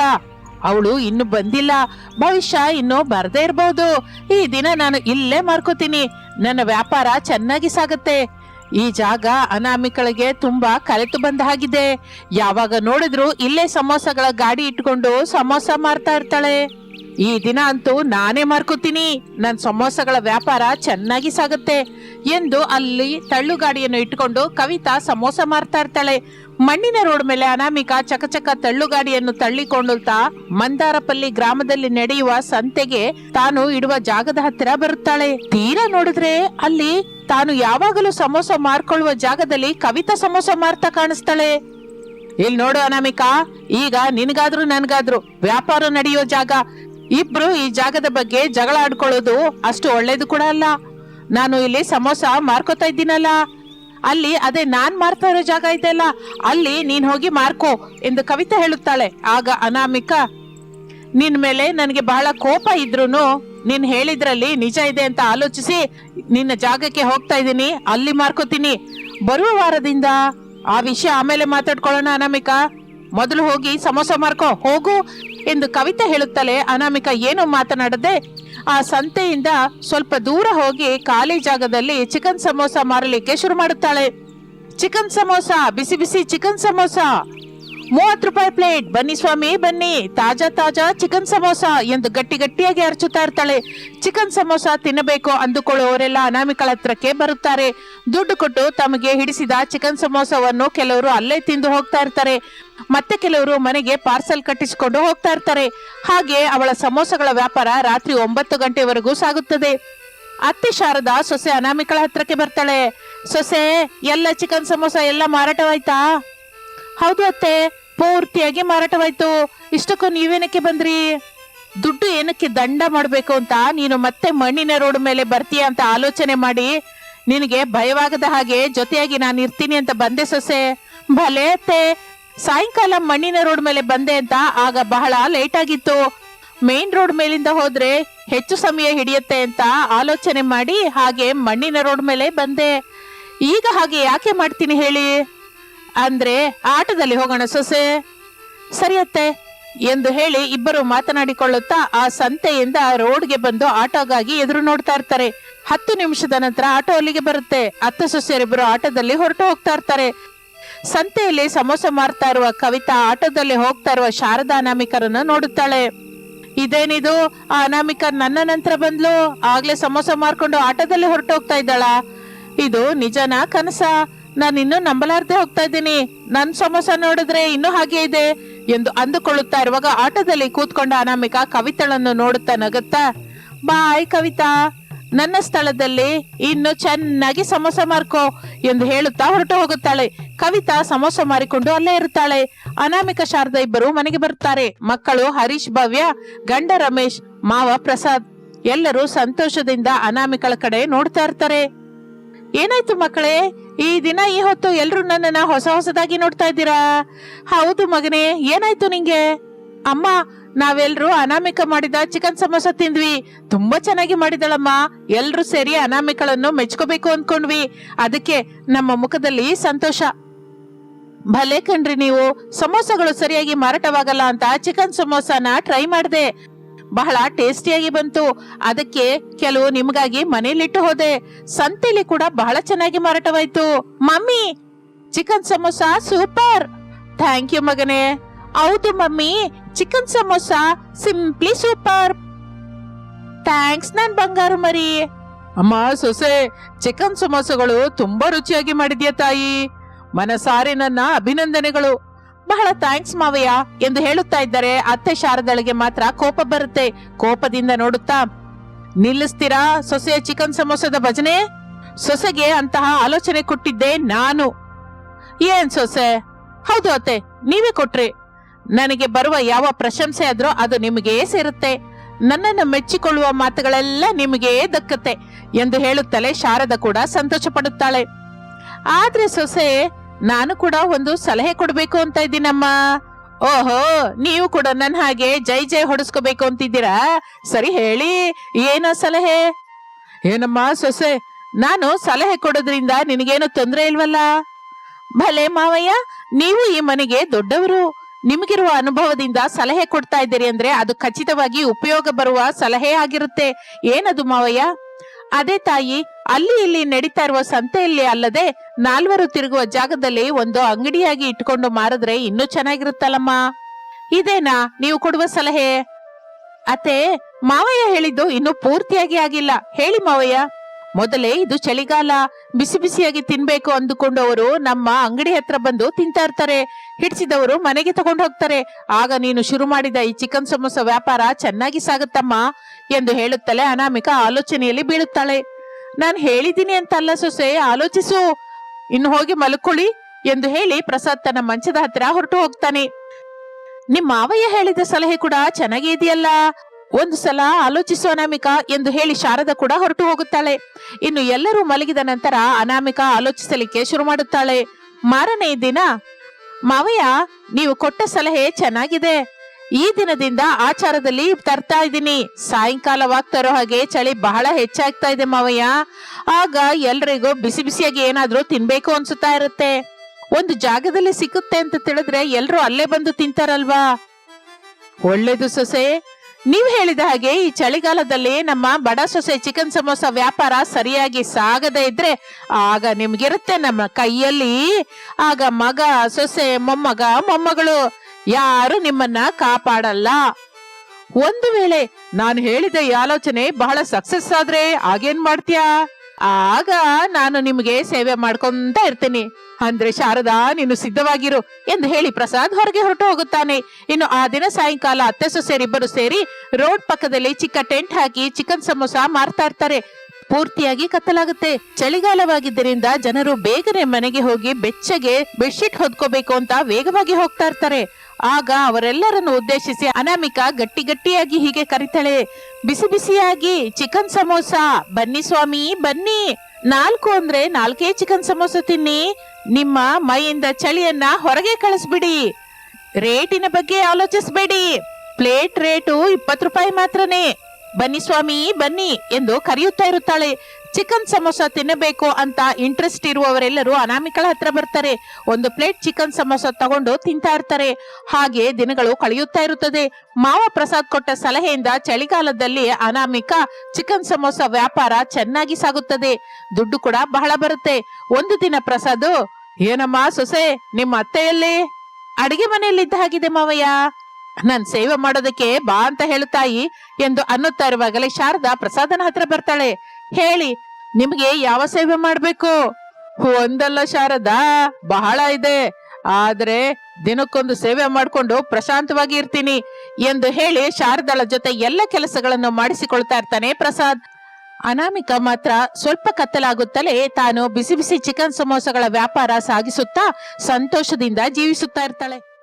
ಅವಳು ಇನ್ನು ಬಂದಿಲ್ಲ. ಭವಿಷ್ಯ ಇನ್ನು ಬರದೇ ಇರಬಹುದು ಈ ದಿನ ನಾನು ಇಲ್ಲೇ ಮಾರ್ಕೋತೀನಿ. ನನ್ನ ವ್ಯಾಪಾರ ಚೆನ್ನಾಗಿ ಸಾಗುತ್ತೆ. ಈ ಜಾಗ ಅನಾಮಿಕಳಿಗೆ ತುಂಬಾ ಕಲೆತು ಬಂದ ಹಾಗಿದೆ. ಯಾವಾಗ ನೋಡಿದ್ರು ಇಲ್ಲೇ ಸಮೋಸಗಳ ಗಾಡಿ ಇಟ್ಕೊಂಡು ಸಮೋಸ ಮಾರ್ತಾ ಇರ್ತಾಳೆ. ಈ ದಿನ ಅಂತೂ ನಾನೇ ಮಾರ್ಕೋತೀನಿ. ನನ್ನ ಸಮೋಸಗಳ ವ್ಯಾಪಾರ ಚೆನ್ನಾಗಿ ಸಾಗುತ್ತೆ. ಎಂದು ಅಲ್ಲಿ ತಳ್ಳುಗಾಡಿಯನ್ನು ಇಟ್ಕೊಂಡು ಕವಿತಾ ಸಮೋಸ ಮಾರ್ತಾ ಇರ್ತಾಳೆ. ಮಣ್ಣಿನ ರೋಡ್ ಮೇಲೆ ಅನಾಮಿಕ ಚಕಚಕ ತಳ್ಳುಗಾಡಿಯನ್ನು ತಳ್ಳಿಕೊಂಡುತ್ತಾ ಮಂದಾರಪಲ್ಲಿ ಗ್ರಾಮದಲ್ಲಿ ನಡೆಯುವ ಸಂತೆಗೆ ತಾನು ಇಡುವ ಜಾಗದ ಹತ್ತಿರ ಬರುತ್ತಾಳೆ. ತೀರಾ ನೋಡಿದ್ರೆ ಅಲ್ಲಿ ತಾನು ಯಾವಾಗಲೂ ಸಮೋಸ ಮಾರ್ಕೊಳ್ಳುವ ಜಾಗದಲ್ಲಿ ಕವಿತಾ ಸಮೋಸ ಮಾರ್ತಾ ಕಾಣಿಸ್ತಾಳೆ. ಇಲ್ಲಿ ನೋಡು ಅನಾಮಿಕಾ, ಈಗ ನಿನಗಾದ್ರು ನನ್ಗಾದ್ರು ವ್ಯಾಪಾರ ನಡೆಯೋ ಜಾಗ. ಇಬ್ರು ಈ ಜಾಗದ ಬಗ್ಗೆ ಜಗಳ ಆಡ್ಕೊಳ್ಳೋದು ಅಷ್ಟು ಒಳ್ಳೇದು ಕೂಡ ಅಲ್ಲ. ನಾನು ಇಲ್ಲಿ ಸಮೋಸ ಮಾರ್ಕೋತಾ ಇದ್ದೀನಲ್ಲ. ಅಲ್ಲಿ, ಅದೇ ನಾನ್ ಮಾರ್ತಾ ಇರೋ ಜಾಗ ಇದೆಯಲ್ಲ ಅಲ್ಲಿ ನೀನ್ ಹೋಗಿ ಮಾರ್ಕೋ, ಎಂದು ಕವಿತಾ ಹೇಳುತ್ತಾಳೆ. ಆಗ ಅನಾಮಿಕ, ನಿನ್ ಮೇಲೆ ನನಗೆ ಬಹಳ ಕೋಪ ಇದ್ರೂನು ನೀನ್ ಹೇಳಿದ್ರಲ್ಲಿ ನಿಜ ಇದೆ ಅಂತ ಆಲೋಚಿಸಿ ನಿನ್ನ ಜಾಗಕ್ಕೆ ಹೋಗ್ತಾ ಇದ್ದೀನಿ, ಅಲ್ಲಿ ಮಾರ್ಕೋತೀನಿ. ಬರುವ ವಾರದಿಂದ ಆ ವಿಷಯ ಆಮೇಲೆ ಮಾತಾಡ್ಕೊಳ್ಳೋಣ ಅನಾಮಿಕ. ಮೊದಲು ಹೋಗಿ ಸಮೋಸ ಮಾರ್ಕೋ, ಹೋಗು, ಎಂದು ಕವಿತಾ ಹೇಳುತ್ತಲೇ ಅನಾಮಿಕ ಏನು ಮಾತನಾಡದೆ ಆ ಸಂತೆಯಿಂದ ಸ್ವಲ್ಪ ದೂರ ಹೋಗಿ ಖಾಲಿ ಜಾಗದಲ್ಲಿ ಚಿಕನ್ ಸಮೋಸ ಮಾರಲಿಕ್ಕೆ ಶುರು ಮಾಡುತ್ತಾಳೆ. ಚಿಕನ್ ಸಮೋಸ, ಬಿಸಿ ಬಿಸಿ ಚಿಕನ್ ಸಮೋಸ. ಮೂವತ್ತು ರೂಪಾಯಿ ಪ್ಲೇಟ್. ಬನ್ನಿ ಸ್ವಾಮಿ, ಬನ್ನಿ. ತಾಜಾ ತಾಜಾ ಚಿಕನ್ ಸಮೋಸ ಎಂದು ಗಟ್ಟಿ ಗಟ್ಟಿಯಾಗಿ ಅರ್ಚುತ್ತಾ ಇರ್ತಾಳೆ. ಚಿಕನ್ ಸಮೋಸ ತಿನ್ನಬೇಕು ಅಂದುಕೊಳ್ಳುವವರೆಲ್ಲ ಅನಾಮಿಕಳ ಹತ್ರಕ್ಕೆ ಬರುತ್ತಾರೆ. ದುಡ್ಡು ಕೊಟ್ಟು ತಮಗೆ ಹಿಡಿಸಿದ ಚಿಕನ್ ಸಮೋಸವನ್ನು ಕೆಲವರು ಅಲ್ಲೇ ತಿಂದು ಹೋಗ್ತಾ ಇರ್ತಾರೆ. ಮತ್ತೆ ಕೆಲವರು ಮನೆಗೆ ಪಾರ್ಸೆಲ್ ಕಟ್ಟಿಸಿಕೊಂಡು ಹೋಗ್ತಾ ಇರ್ತಾರೆ. ಹಾಗೆ ಅವಳ ಸಮೋಸಗಳ ವ್ಯಾಪಾರ ರಾತ್ರಿ ಒಂಬತ್ತು ಗಂಟೆವರೆಗೂ ಸಾಗುತ್ತದೆ. ಅತ್ತೆ ಶಾರದಾ ಸೊಸೆ ಅನಾಮಿಕಳ ಹತ್ರಕ್ಕೆ ಬರ್ತಾಳೆ. ಸೊಸೆ, ಎಲ್ಲ ಚಿಕನ್ ಸಮೋಸ ಎಲ್ಲ ಮಾರಾಟವಾಯ್ತಾ? ಹೌದು ಅತ್ತೆ, ಪೂರ್ತಿಯಾಗಿ ಮಾರಾಟವಾಯ್ತು. ಇಷ್ಟಕ್ಕೂ ನೀವೇನಕ್ಕೆ ಬಂದ್ರಿ? ದುಡ್ಡು ಏನಕ್ಕೆ ದಂಡ ಮಾಡಬೇಕು ಅಂತ ನೀನು ಮತ್ತೆ ಮಣ್ಣಿನ ರೋಡ್ ಮೇಲೆ ಬರ್ತೀಯ ಅಂತ ಆಲೋಚನೆ ಮಾಡಿ. ನಿನಗೆ ಭಯವಾಗದ ಹಾಗೆ ಜೊತೆಯಾಗಿ ನಾನು ಇರ್ತೀನಿ ಅಂತ ಬಂದೆ ಸೊಸೆ. ಭಲೆ ಅತ್ತೆ, ಸಾಯಂಕಾಲ ಮಣ್ಣಿನ ರೋಡ್ ಮೇಲೆ ಬಂದೆ ಅಂತ ಆಗ ಬಹಳ ಲೇಟ್ ಆಗಿತ್ತು. ಮೇನ್ ರೋಡ್ ಮೇಲಿಂದ ಹೋದ್ರೆ ಹೆಚ್ಚು ಸಮಯ ಹಿಡಿಯುತ್ತೆ ಅಂತ ಆಲೋಚನೆ ಮಾಡಿ ಹಾಗೆ ಮಣ್ಣಿನ ರೋಡ್ ಮೇಲೆ ಬಂದೆ. ಈಗ ಹಾಗೆ ಯಾಕೆ ಮಾಡ್ತೀನಿ ಹೇಳಿ? ಅಂದ್ರೆ ಆಟದಲ್ಲಿ ಹೋಗೋಣ ಸೊಸೆ. ಸರಿಯತ್ತೆ ಎಂದು ಹೇಳಿ ಇಬ್ಬರು ಮಾತನಾಡಿಕೊಳ್ಳುತ್ತಾ ಆ ಸಂತೆಯಿಂದ ರೋಡ್ಗೆ ಬಂದು ಆಟೋಗಾಗಿ ಎದುರು ನೋಡ್ತಾ ಇರ್ತಾರೆ. ಹತ್ತು ನಿಮಿಷದ ನಂತರ ಆಟೋ ಅಲ್ಲಿಗೆ ಬರುತ್ತೆ. ಅತ್ತ ಸೊಸೆಯರಿಬ್ಬರು ಆಟೋದಲ್ಲಿ ಹೊರಟು ಹೋಗ್ತಾ ಇರ್ತಾರೆ. ಸಂತೆಯಲ್ಲಿ ಸಮೋಸ ಮಾರ್ತಾ ಇರುವ ಕವಿತಾ ಆಟೋದಲ್ಲಿ ಹೋಗ್ತಾ ಇರುವ ಶಾರದಾ ಅನಾಮಿಕರನ್ನು ನೋಡುತ್ತಾಳೆ. ಇದೇನಿದು? ಆ ಅನಾಮಿಕ ನನ್ನ ನಂತರ ಬಂದ್ಲು? ಆಗ್ಲೇ ಸಮೋಸ ಮಾರ್ಕೊಂಡು ಆಟೋದಲ್ಲಿ ಹೊರಟು ಹೋಗ್ತಾ ಇದ್ದಾಳ? ಇದು ನಿಜನಾ ಕನಸ? ನಾನು ಇನ್ನೂ ನಂಬಲಾರ್ದೆ ಹೋಗ್ತಾ ಇದ್ದೀನಿ. ನನ್ನ ಸಮೋಸ ನೋಡಿದ್ರೆ ಇನ್ನೂ ಹಾಗೆ ಇದೆ ಎಂದು ಅಂದುಕೊಳ್ಳುತ್ತಾ ಇರುವಾಗ ಆಟೋದಲ್ಲಿ ಕೂತ್ಕೊಂಡ ಅನಾಮಿಕ ಕವಿತಳನ್ನು ನೋಡುತ್ತಾ ನಗುತ್ತಾ, ಬಾಯ್ ಕವಿತಾ, ನನ್ನ ಸ್ಥಳದಲ್ಲಿ ಇನ್ನು ಚೆನ್ನಾಗಿ ಸಮೋಸ ಮಾರ್ಕೋ ಎಂದು ಹೇಳುತ್ತಾ ಹೊರಟು ಹೋಗುತ್ತಾಳೆ. ಕವಿತಾ ಸಮೋಸ ಮಾರಿಕೊಂಡು ಅಲ್ಲೇ ಇರುತ್ತಾಳೆ. ಅನಾಮಿಕ ಶಾರದಾ ಇಬ್ಬರು ಮನೆಗೆ ಬರುತ್ತಾರೆ. ಮಕ್ಕಳು ಹರೀಶ್, ಭವ್ಯ, ಗಂಡ ರಮೇಶ್, ಮಾವ ಪ್ರಸಾದ್ ಎಲ್ಲರೂ ಸಂತೋಷದಿಂದ ಅನಾಮಿಕಳ ಕಡೆ ನೋಡ್ತಾ ಇರ್ತಾರೆ. ಏನಾಯ್ತು ಮಕ್ಕಳೇ? ಈ ದಿನ ಈ ಹೊತ್ತು ಎಲ್ರು ನನ್ನನ್ನ ಹೊಸ ಹೊಸದಾಗಿ ನೋಡ್ತಾ ಇದ್ದೀರಾ? ಹೌದು ಮಗನೇ, ಏನಾಯ್ತು ನಿಂಗೆ? ಅಮ್ಮ, ನಾವೆಲ್ರು ಅನಾಮಿಕ ಮಾಡಿದ ಚಿಕನ್ ಸಮೋಸ ತಿಂದ್ವಿ. ತುಂಬಾ ಚೆನ್ನಾಗಿ ಮಾಡಿದಳಮ್ಮ. ಎಲ್ರು ಸೇರಿ ಅನಾಮಿಕಳನ್ನು ಮೆಚ್ಕೋಬೇಕು ಅಂದ್ಕೊಂಡ್ವಿ ಅದಕ್ಕೆ ನಮ್ಮ ಮುಖದಲ್ಲಿ ಸಂತೋಷ. ಭಲೆ ಕಣ್ರಿ ನೀವು. ಸಮೋಸಗಳು ಸರಿಯಾಗಿ ಮಾರಾಟವಾಗಲ್ಲ ಅಂತ ಚಿಕನ್ ಸಮೋಸನ ಟ್ರೈ ಮಾಡಿದೆ. ಬಹಳ ಟೇಸ್ಟಿಯಾಗಿ ಬಂತು. ಅದಕ್ಕೆ ಕೆಲವು ನಿಮ್ಗಾಗಿ ಮನೇಲಿಟ್ಟು ಹೋದೆ. ಸಂತೆಲಿ ಕೂಡ ಬಹಳ ಚೆನ್ನಾಗಿ ಮಾರಾಟವಾಯ್ತು. Mummy chicken samosa super thank you ಮಗನೇ. ಹೌದು mummy chicken samosa simply super thanks ನನ್ ಬಂಗಾರು ಮರಿ. ಅಮ್ಮ, ಸೊಸೆ ಚಿಕನ್ ಸಮೋಸಗಳು ತುಂಬಾ ರುಚಿಯಾಗಿ ಮಾಡಿದ್ಯಾ ತಾಯಿ. ಮನಸಾರೆ ನನ್ನ ಅಭಿನಂದನೆಗಳು. ಬಹಳ ಥ್ಯಾಂಕ್ಸ್ ಮಾವಯ್ಯ ಎಂದು ಹೇಳುತ್ತಾ ಇದ್ದರೆ ಅತ್ತೆ ಶಾರದಳಿಗೆ ಮಾತ್ರ ಕೋಪ ಬರುತ್ತೆ. ಕೋಪದಿಂದ ನೋಡುತ್ತಾ, ನಿಲ್ಲಿಸ್ತೀರಾ ಸೊಸೆಯ ಚಿಕನ್ ಸಮೋಸದ ಭಜನೆ? ಸೊಸೆಗೆ ಅಂತಹ ಆಲೋಚನೆ ಕೊಟ್ಟಿದ್ದೆ ನಾನು. ಏನ್ ಸೊಸೆ? ಹೌದು ಅತ್ತೆ, ನೀವೇ ಕೊಟ್ರಿ. ನನಗೆ ಬರುವ ಯಾವ ಪ್ರಶಂಸೆ ಆದ್ರೂ ಅದು ನಿಮಗೆ ಸೇರುತ್ತೆ. ನನ್ನನ್ನು ಮೆಚ್ಚಿಕೊಳ್ಳುವ ಮಾತುಗಳೆಲ್ಲ ನಿಮಗೆ ದಕ್ಕತ್ತೆ ಎಂದು ಹೇಳುತ್ತಲೇ ಶಾರದ ಕೂಡ ಸಂತೋಷ ಪಡುತ್ತಾಳೆ ಆದ್ರೆ ಸೊಸೆ ನಾನು ಕೂಡ ಒಂದು ಸಲಹೆ ಕೊಡ್ಬೇಕು ಅಂತ ಇದ್ದೀನಮ್ಮ. ಓಹೋ, ನೀವು ಕೂಡ ನನ್ನ ಹಾಗೆ ಜೈ ಜೈ ಹೊಡೆಸ್ಕೋಬೇಕು ಅಂತಿದ್ದೀರಾ? ಸರಿ ಹೇಳಿ, ಏನ ಸಲಹೆ? ಏನಮ್ಮ ಸೊಸೆ, ನಾನು ಸಲಹೆ ಕೊಡೋದ್ರಿಂದ ನಿನಗೇನು ತೊಂದರೆ ಇಲ್ವಲ್ಲ? ಭಲೆ ಮಾವಯ್ಯ, ನೀವು ಈ ಮನೆಗೆ ದೊಡ್ಡವರು. ನಿಮಗಿರುವ ಅನುಭವದಿಂದ ಸಲಹೆ ಕೊಡ್ತಾ ಇದ್ದೀರಿ ಅಂದ್ರೆ ಅದು ಖಚಿತವಾಗಿ ಉಪಯೋಗ ಬರುವ ಸಲಹೆ ಆಗಿರುತ್ತೆ. ಏನದು ಮಾವಯ್ಯ? ಅದೇ ತಾಯಿ ಅಲ್ಲಿ ಇಲ್ಲಿ ನಡೀತಾ ಇರುವ ಸಂತೆಯಲ್ಲಿ ಅಲ್ಲದೆ ನಾಲ್ವರು ತಿರುಗುವ ಜಾಗದಲ್ಲಿ ಒಂದು ಅಂಗಡಿಯಾಗಿ ಇಟ್ಕೊಂಡು ಮಾರಿದ್ರೆ ಇನ್ನೂ ಚೆನ್ನಾಗಿರುತ್ತಲ್ಲಮ್ಮ? ಇದೇನಾ, ನೀವು ಕೊಡುವ ಸಲಹೆ? ಅತ್ತೆ, ಮಾವಯ್ಯ ಹೇಳಿದ್ದು ಇನ್ನು ಪೂರ್ತಿಯಾಗಿ ಆಗಿಲ್ಲ. ಹೇಳಿ ಮಾವಯ್ಯ. ಮೊದಲೇ ಇದು ಚಳಿಗಾಲ. ಬಿಸಿ ಬಿಸಿಯಾಗಿ ತಿನ್ಬೇಕು ಅಂದುಕೊಂಡವರು ನಮ್ಮ ಅಂಗಡಿ ಹತ್ರ ಬಂದು ತಿಂತಾ ಇರ್ತಾರೆ. ಹಿಡಿಸಿದವರು ಮನೆಗೆ ತಗೊಂಡು ಹೋಗ್ತಾರೆ. ಆಗ ನೀನು ಶುರು ಮಾಡಿದ ಈ ಚಿಕನ್ ಸಮೋಸ ವ್ಯಾಪಾರ ಚೆನ್ನಾಗಿ ಸಾಗುತ್ತಮ್ಮ ಎಂದು ಹೇಳುತ್ತಲೇ ಅನಾಮಿಕ ಆಲೋಚನೆಯಲ್ಲಿ ಬೀಳುತ್ತಾಳೆ. ನಾನು ಹೇಳಿದ್ದೀನಿ ಅಂತಲ್ಲ ಸೊಸೆ, ಆಲೋಚಿಸು. ಇನ್ನು ಹೋಗಿ ಮಲ್ಕೊಳ್ಳಿ ಎಂದು ಹೇಳಿ ಪ್ರಸಾದ್ ತನ್ನ ಮಂಚದ ಹತ್ತಿರ ಹೊರಟು ಹೋಗ್ತಾನೆ. ನಿಮ್ಮ ಮಾವಯ್ಯ ಹೇಳಿದ ಸಲಹೆ ಕೂಡ ಚೆನ್ನಾಗೇ ಇದೆಯಲ್ಲ? ಒಂದು ಸಲ ಆಲೋಚಿಸು ಅನಾಮಿಕಾ ಎಂದು ಹೇಳಿ ಶಾರದ ಕೂಡ ಹೊರಟು ಹೋಗುತ್ತಾಳೆ. ಇನ್ನು ಎಲ್ಲರೂ ಮಲಗಿದ ನಂತರ ಅನಾಮಿಕಾ ಆಲೋಚಿಸಲಿಕ್ಕೆ ಶುರು ಮಾಡುತ್ತಾಳೆ. ಮಾರನೇ ದಿನ, ಮಾವಯ್ಯ, ನೀವು ಕೊಟ್ಟ ಸಲಹೆ ಚೆನ್ನಾಗಿದೆ. ಈ ದಿನದಿಂದ ಆಚಾರದಲ್ಲಿ ತರ್ತಾ ಇದ್ದೀನಿ. ಸಾಯಂಕಾಲವಾಗ್ತಾ ಇರೋ ಹಾಗೆ ಚಳಿ ಬಹಳ ಹೆಚ್ಚಾಗ್ತಾ ಇದೆ ಮಾವಯ್ಯ. ಆಗ ಎಲ್ರಿಗೂ ಬಿಸಿ ಬಿಸಿಯಾಗಿ ಏನಾದ್ರೂ ತಿನ್ಬೇಕು ಅನ್ಸುತ್ತಾ ಇರುತ್ತೆ. ಒಂದು ಜಾಗದಲ್ಲಿ ಸಿಕ್ಕುತ್ತೆ ಅಂತ ತಿಳಿದ್ರೆ ಎಲ್ರು ಅಲ್ಲೇ ಬಂದು ತಿಂತಾರಲ್ವಾ? ಒಳ್ಳೇದು ಸೊಸೆ. ನೀವ್ ಹೇಳಿದ ಹಾಗೆ ಈ ಚಳಿಗಾಲದಲ್ಲಿ ನಮ್ಮ ಬಡ ಸೊಸೆ ಚಿಕನ್ ಸಮೋಸ ವ್ಯಾಪಾರ ಸರಿಯಾಗಿ ಸಾಗದೇ ಇದ್ರೆ ಆಗ ನಿಮ್ಗಿರುತ್ತೆ ನಮ್ಮ ಕೈಯಲ್ಲಿ. ಆಗ ಮಗ, ಸೊಸೆ, ಮೊಮ್ಮಗ, ಮೊಮ್ಮಗಳು. ಯಾರು ನಿಮ್ಮನ್ನ ಕಾಪಾಡಲ್ಲ? ಒಂದು ವೇಳೆ ನಾನು ಹೇಳಿದ ಈ ಆಲೋಚನೆ ಬಹಳ ಸಕ್ಸಸ್ ಆದ್ರೆ ಆಗೇನ್ ಮಾಡ್ತೀಯಾ? ಆಗ ನಾನು ನಿಮಗೆ ಸೇವೆ ಮಾಡ್ಕೊಂತ ಇರ್ತೀನಿ. ಅಂದ್ರೆ ಶಾರದಾ, ನೀನು ಸಿದ್ಧವಾಗಿರು ಎಂದು ಹೇಳಿ ಪ್ರಸಾದ್ ಹೊರಗೆ ಹೊರಟು ಹೋಗುತ್ತಾನೆ ಇನ್ನು ಆ ದಿನ ಸಾಯಂಕಾಲ ಅತ್ತೆ ಸೊಸೆಯರಿಬ್ಬರು ಸೇರಿ ರೋಡ್ ಪಕ್ಕದಲ್ಲಿ ಚಿಕ್ಕ ಟೆಂಟ್ ಹಾಕಿ ಚಿಕನ್ ಸಮೋಸ ಮಾರ್ತಾ ಇರ್ತಾರೆ. ಪೂರ್ತಿಯಾಗಿ ಕತ್ತಲಾಗುತ್ತೆ. ಚಳಿಗಾಲವಾಗಿದ್ದರಿಂದ ಜನರು ಬೇಗನೆ ಮನೆಗೆ ಹೋಗಿ ಬೆಚ್ಚಗೆ ಬೆಡ್ಶೀಟ್ ಹೊದ್ಕೋಬೇಕು ಅಂತ ವೇಗವಾಗಿ ಹೋಗ್ತಾ ಇರ್ತಾರೆ. ಆಗ ಅವರೆಲ್ಲರನ್ನು ಉದ್ದೇಶಿಸಿ ಅನಾಮಿಕ ಗಟ್ಟಿ ಗಟ್ಟಿಯಾಗಿ ಹೀಗೆ ಕರಿತಾಳೆ. ಬಿಸಿ ಬಿಸಿಯಾಗಿ, ಚಿಕನ್ ಸಮೋಸ, ಬನ್ನಿ ಸ್ವಾಮಿ, ಬನ್ನಿ. ನಾಲ್ಕು ಅಂದ್ರೆ ನಾಲ್ಕೇ ಚಿಕನ್ ಸಮೋಸ ತಿನ್ನಿ. ನಿಮ್ಮ ಮೈಯಿಂದ ಚಳಿಯನ್ನ ಹೊರಗೆ ಕಳಿಸ್ಬಿಡಿ. ರೇಟಿನ ಬಗ್ಗೆ ಆಲೋಚಿಸಬೇಡಿ. ಪ್ಲೇಟ್ ರೇಟು ಇಪ್ಪತ್ತು ರೂಪಾಯಿ ಮಾತ್ರನೇ. ಬನ್ನಿ ಸ್ವಾಮಿ, ಬನ್ನಿ ಎಂದು ಕರೆಯುತ್ತಾ ಇರುತ್ತಾಳೆ. ಚಿಕನ್ ಸಮೋಸ ತಿನ್ನಬೇಕು ಅಂತ ಇಂಟ್ರೆಸ್ಟ್ ಇರುವವರೆಲ್ಲರೂ ಅನಾಮಿಕಳ ಹತ್ರ ಬರ್ತಾರೆ. ಒಂದು ಪ್ಲೇಟ್ ಚಿಕನ್ ಸಮೋಸ ತಗೊಂಡು ತಿಂತಾ ಇರ್ತಾರೆ. ಹಾಗೆ ದಿನಗಳು ಕಳೆಯುತ್ತಾ ಇರುತ್ತದೆ. ಮಾವ ಪ್ರಸಾದ್ ಕೊಟ್ಟ ಸಲಹೆಯಿಂದ ಚಳಿಗಾಲದಲ್ಲಿ ಅನಾಮಿಕ ಚಿಕನ್ ಸಮೋಸ ವ್ಯಾಪಾರ ಚೆನ್ನಾಗಿ ಸಾಗುತ್ತದೆ. ದುಡ್ಡು ಕೂಡ ಬಹಳ ಬರುತ್ತೆ. ಒಂದು ದಿನ ಪ್ರಸಾದ್, ಏನಮ್ಮ ಸೊಸೆ, ನಿಮ್ಮ ಅತ್ತೆಯಲ್ಲಿ? ಅಡಿಗೆ ಮನೆಯಲ್ಲಿದ್ದ ಹಾಗಿದೆ ಮಾವಯ್ಯ? ನನ್ ಸೇವೆ ಮಾಡೋದಕ್ಕೆ ಬಾ ಅಂತ ಹೇಳುತ್ತಾಯಿ ಎಂದು ಅನ್ನುತ್ತಾ ಇರುವಾಗಲೇ ಶಾರದಾ ಪ್ರಸಾದನ ಹತ್ರ ಬರ್ತಾಳೆ. ಹೇಳಿ, ನಿಮ್ಗೆ ಯಾವ ಸೇವೆ ಮಾಡ್ಬೇಕು? ಒಂದಲ್ಲ ಶಾರದಾ, ಬಹಳ ಇದೆ. ಆದ್ರೆ ದಿನಕ್ಕೊಂದು ಸೇವೆ ಮಾಡ್ಕೊಂಡು ಪ್ರಶಾಂತವಾಗಿ ಇರ್ತೀನಿ ಎಂದು ಹೇಳಿ ಶಾರದಾಳ ಜೊತೆ ಎಲ್ಲ ಕೆಲಸಗಳನ್ನು ಮಾಡಿಸಿಕೊಳ್ತಾ ಇರ್ತಾನೆ ಪ್ರಸಾದ್. ಅನಾಮಿಕ ಮಾತ್ರ ಸ್ವಲ್ಪ ಕತ್ತಲಾಗುತ್ತಲೇ ತಾನು ಬಿಸಿ ಬಿಸಿ ಚಿಕನ್ ಸಮೋಸಗಳ ವ್ಯಾಪಾರ ಸಾಗಿಸುತ್ತಾ ಸಂತೋಷದಿಂದ ಜೀವಿಸುತ್ತಾ ಇರ್ತಾಳೆ.